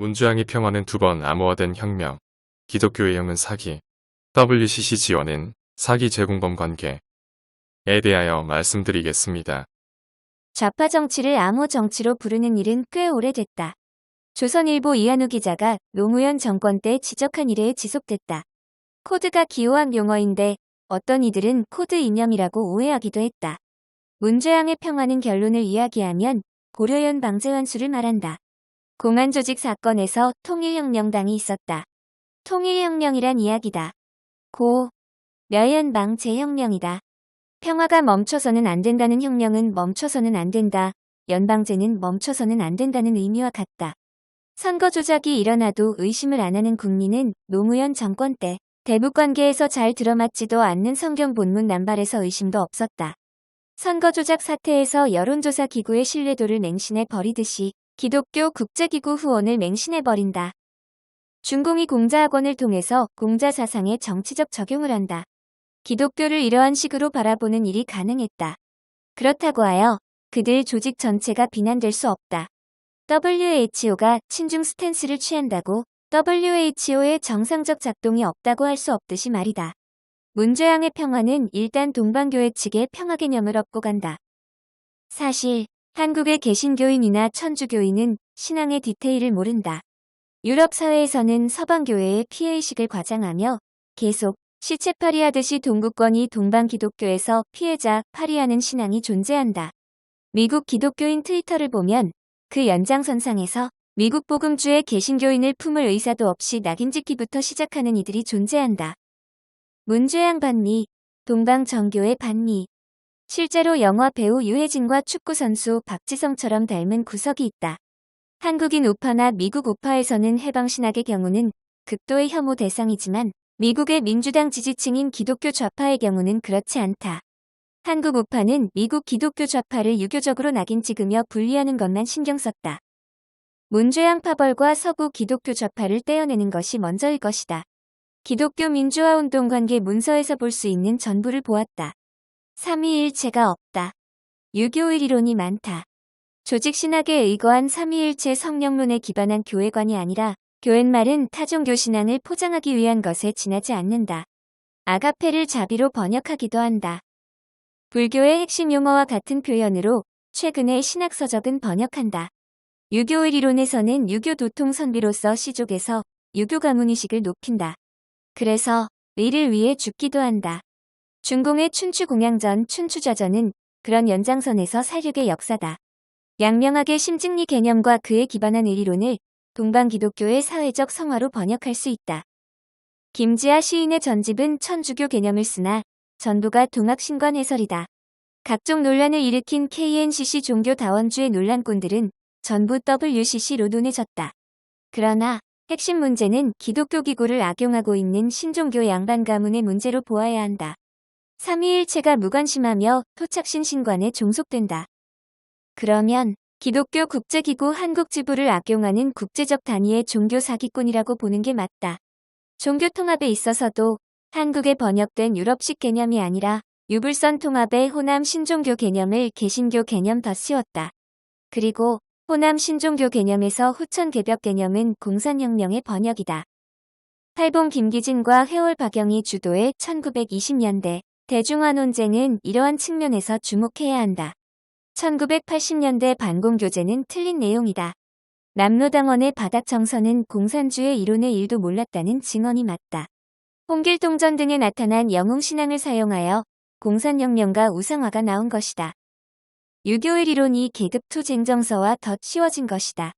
문주양의 평화는 두 번 암호화된 혁명, 기독교의 영은 사기, WCC 지원은 사기 제공범 관계에 대하여 말씀드리겠습니다. 좌파 정치를 암호 정치로 부르는 일은 꽤 오래됐다. 조선일보 이한우 기자가 노무현 정권 때 지적한 이래에 지속됐다. 코드가 기호학 용어인데 어떤 이들은 코드 이념이라고 오해하기도 했다. 문재양의 평화는 결론을 이야기하면 고려연 방제환수를 말한다. 공안 조직 사건에서 통일혁명당이 있었다. 통일혁명이란 이야기다. 고, 멸연방 재혁명이다. 평화가 멈춰서는 안 된다는 혁명은 멈춰서는 안 된다. 연방제는 멈춰서는 안 된다는 의미와 같다. 선거 조작이 일어나도 의심을 안 하는 국민은 노무현 정권 때 대북 관계에서 잘 들어맞지도 않는 성경 본문 남발에서 의심도 없었다. 선거 조작 사태에서 여론조사 기구의 신뢰도를 맹신해 버리듯이 기독교 국제기구 후원을 맹신해 버린다. 중공이 공자학원을 통해서 공자 사상에 정치적 적용을 한다. 기독교를 이러한 식으로 바라보는 일이 가능했다. 그렇다고 하여 그들 조직 전체가 비난될 수 없다. WHO가 친중 스탠스를 취한다고 WHO의 정상적 작동이 없다고 할 수 없듯이 말이다. 문재양의 평화는 일단 동방교회 측의 평화 개념을 얻고 간다. 사실 한국의 개신교인이나 천주교인은 신앙의 디테일을 모른다. 유럽 사회에서는 서방교회의 피해의식을 과장하며 계속 시체팔이 하듯이 동구권이 동방 기독교에서 피해자 파리하는 신앙이 존재한다. 미국 기독교인 트위터를 보면 그 연장선상에서 미국 복음주의 개신교인을 품을 의사도 없이 낙인짓기부터 시작하는 이들이 존재한다. 문죄양 반미, 동방 정교의 반미. 실제로 영화 배우 유해진과 축구 선수 박지성처럼 닮은 구석이 있다. 한국인 우파나 미국 우파에서는 해방신학의 경우는 극도의 혐오 대상이지만 미국의 민주당 지지층인 기독교 좌파의 경우는 그렇지 않다. 한국 우파는 미국 기독교 좌파를 유교적으로 낙인 찍으며 분리하는 것만 신경 썼다. 문죄양 파벌과 서구 기독교 좌파를 떼어내는 것이 먼저일 것이다. 기독교 민주화 운동 관계 문서에서 볼 수 있는 전부를 보았다. 삼위일체가 없다. 유교의 이론이 많다. 조직 신학에 의거한 삼위일체 성령론에 기반한 교회관이 아니라 교회말은 타종교 신앙을 포장하기 위한 것에 지나지 않는다. 아가페를 자비로 번역하기도 한다. 불교의 핵심 용어와 같은 표현으로 최근의 신학서적은 번역한다. 유교의 이론에서는 유교 도통 선비로서 시족에서 유교 가문의식을 높인다. 그래서 의를 위해 죽기도 한다. 중공의 춘추 공양전 춘추좌전은 그런 연장선에서 살육의 역사다. 양명하게 심증리 개념과 그에 기반한 의리론을 동방 기독교의 사회적 성화로 번역할 수 있다. 김지아 시인의 전집은 천주교 개념을 쓰나 전부가 동학신관 해설이다. 각종 논란을 일으킨 KNCC 종교다원주의 논란꾼들은 전부 WCC로 논해졌다. 그러나 핵심 문제는 기독교 기구를 악용하고 있는 신종교 양반 가문의 문제로 보아야 한다. 삼위일체가 무관심하며 토착신 신관에 종속된다. 그러면 기독교 국제기구 한국지부를 악용하는 국제적 단위의 종교 사기꾼이라고 보는 게 맞다. 종교 통합에 있어서도 한국에 번역된 유럽식 개념이 아니라 유불선 통합의 호남 신종교 개념을 개신교 개념 더 씌웠다. 그리고 호남 신종교 개념에서 후천 개벽 개념은 공산혁명의 번역이다. 팔봉 김기진과 회월 박영희 주도의 1920년대 대중화 논쟁은 이러한 측면에서 주목해야 한다. 1980년대 반공교제는 틀린 내용이다. 남로당원의 바닥 정서는 공산주의 이론의 일도 몰랐다는 증언이 맞다. 홍길동전 등에 나타난 영웅신앙을 사용하여 공산혁명과 우상화가 나온 것이다. 유교의 이론이 계급투 쟁 정서와 덧 씌워진 것이다.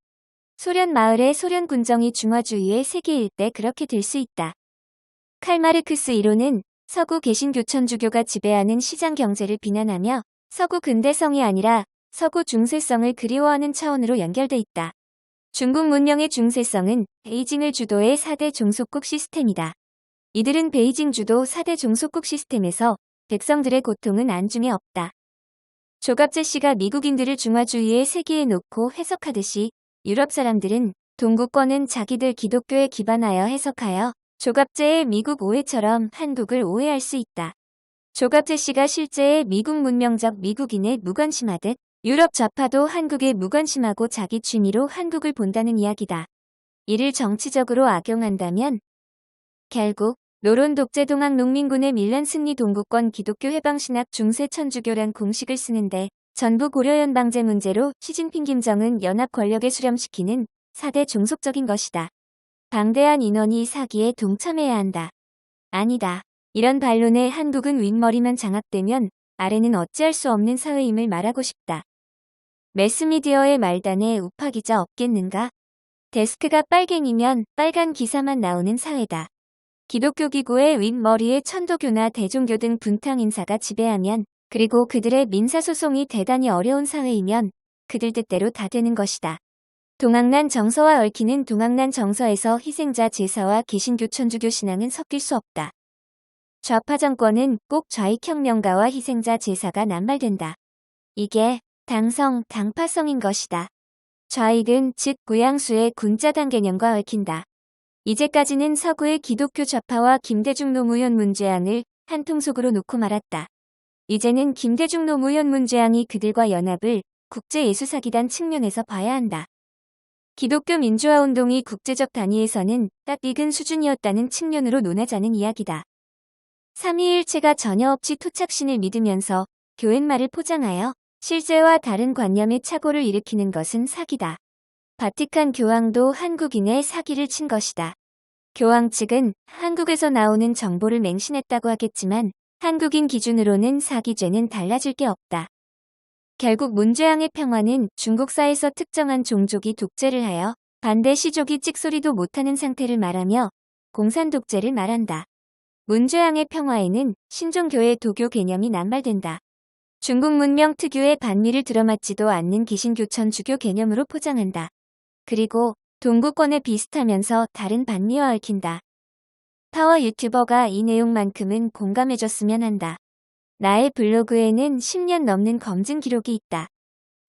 소련 마을의 소련 군정이 중화주의의 세계일 때 그렇게 될 수 있다. 칼마르크스 이론은 서구 개신교천주교가 지배하는 시장 경제를 비난하며 서구 근대성이 아니라 서구 중세성을 그리워하는 차원으로 연결돼 있다. 중국 문명의 중세성은 베이징을 주도의 4대 종속국 시스템이다. 이들은 베이징 주도 4대 종속국 시스템에서 백성들의 고통은 안중에 없다. 조갑재 씨가 미국인들을 중화주의의 세계에 놓고 해석하듯이 유럽 사람들은 동구권은 자기들 기독교에 기반하여 해석하여 조갑재의 미국 오해처럼 한국을 오해할 수 있다. 조갑재 씨가 실제의 미국 문명적 미국인에 무관심하듯 유럽 좌파도 한국에 무관심하고 자기 취미로 한국을 본다는 이야기다. 이를 정치적으로 악용한다면 결국 노론 독재 동학 농민군의 밀란 승리 동구권 기독교 해방신학 중세 천주교란 공식을 쓰는데 전부 고려연방제 문제로 시진핑 김정은 연합 권력에 수렴시키는 4대 종속적인 것이다. 방대한 인원이 사기에 동참해야 한다. 아니다. 이런 반론에 한국은 윗머리만 장악되면 아래는 어찌할 수 없는 사회임을 말하고 싶다. 매스미디어의 말단에 우파 기자 없겠는가? 데스크가 빨갱이면 빨간 기사만 나오는 사회다. 기독교 기구의 윗머리에 천도교나 대종교 등 분탕 인사가 지배하면 그리고 그들의 민사소송이 대단히 어려운 사회이면 그들 뜻대로 다 되는 것이다. 동학난 정서와 얽히는 동학난 정서에서 희생자 제사와 개신교 천주교 신앙은 섞일 수 없다. 좌파 정권은 꼭 좌익혁명가와 희생자 제사가 남발된다. 이게 당성, 당파성인 것이다. 좌익은 즉 구양수의 군자당 개념과 얽힌다. 이제까지는 서구의 기독교 좌파와 김대중 노무현 문재앙을 한 통속으로 놓고 말았다. 이제는 김대중 노무현 문재앙이 그들과 연합을 국제예수사기단 측면에서 봐야 한다. 기독교 민주화 운동이 국제적 단위에서는 딱 익은 수준이었다는 측면으로 논하자는 이야기다. 삼위일체가 전혀 없이 토착신을 믿으면서 교회말을 포장하여 실제와 다른 관념의 착오를 일으키는 것은 사기다. 바티칸 교황도 한국인의 사기를 친 것이다. 교황 측은 한국에서 나오는 정보를 맹신했다고 하겠지만 한국인 기준으로는 사기죄는 달라질 게 없다. 결국 문재앙의 평화는 중국사에서 특정한 종족이 독재를 하여 반대 시족이 찍소리도 못하는 상태를 말하며 공산 독재를 말한다. 문재앙의 평화에는 신종교의 도교 개념이 남발된다. 중국 문명 특유의 반미를 들어맞지도 않는 기신교천 주교 개념으로 포장한다. 그리고 동구권에 비슷하면서 다른 반미와 얽힌다. 파워 유튜버가 이 내용만큼은 공감해줬으면 한다. 나의 블로그에는 10년 넘는 검증 기록이 있다.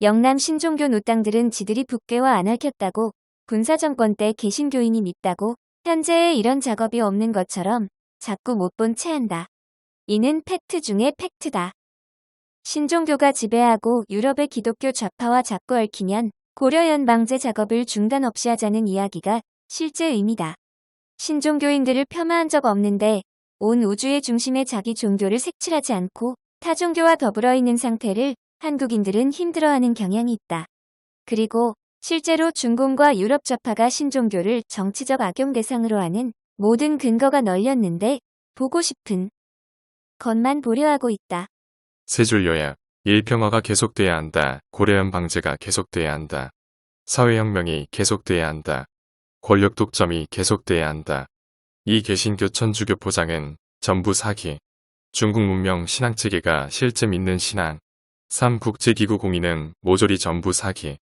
영남 신종교 노땅들은 지들이 북괴와 안 얽혔다고 군사정권 때 개신교인이 믿다고 현재에 이런 작업이 없는 것처럼 자꾸 못본 체한다. 이는 팩트 중의 팩트다. 신종교가 지배하고 유럽의 기독교 좌파와 자꾸 얽히면 고려연방제 작업을 중단 없이 하자는 이야기가 실제 의미다. 신종교인들을 폄하한 적 없는데 온 우주의 중심에 자기 종교를 색칠하지 않고 타 종교와 더불어 있는 상태를 한국인들은 힘들어하는 경향이 있다. 그리고 실제로 중공과 유럽 좌파가 신종교를 정치적 악용 대상으로 하는 모든 근거가 널렸는데 보고 싶은 것만 보려 하고 있다. 세 줄 요약. 일평화가 계속돼야 한다. 고려연 방제가 계속돼야 한다. 사회혁명이 계속돼야 한다. 권력 독점이 계속돼야 한다. 이 개신교 천주교 포장은 전부 사기. 중국 문명 신앙 체계가 실제 믿는 신앙. 3. 국제기구 공인은 모조리 전부 사기.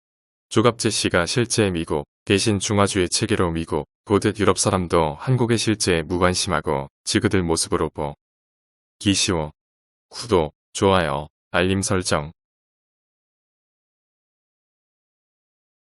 조갑재 씨가 실제 미국, 대신 중화주의 체계로 미국, 보듯 유럽 사람도 한국의 실제에 무관심하고 지그들 모습으로 보. 기시오. 구독, 좋아요, 알림 설정,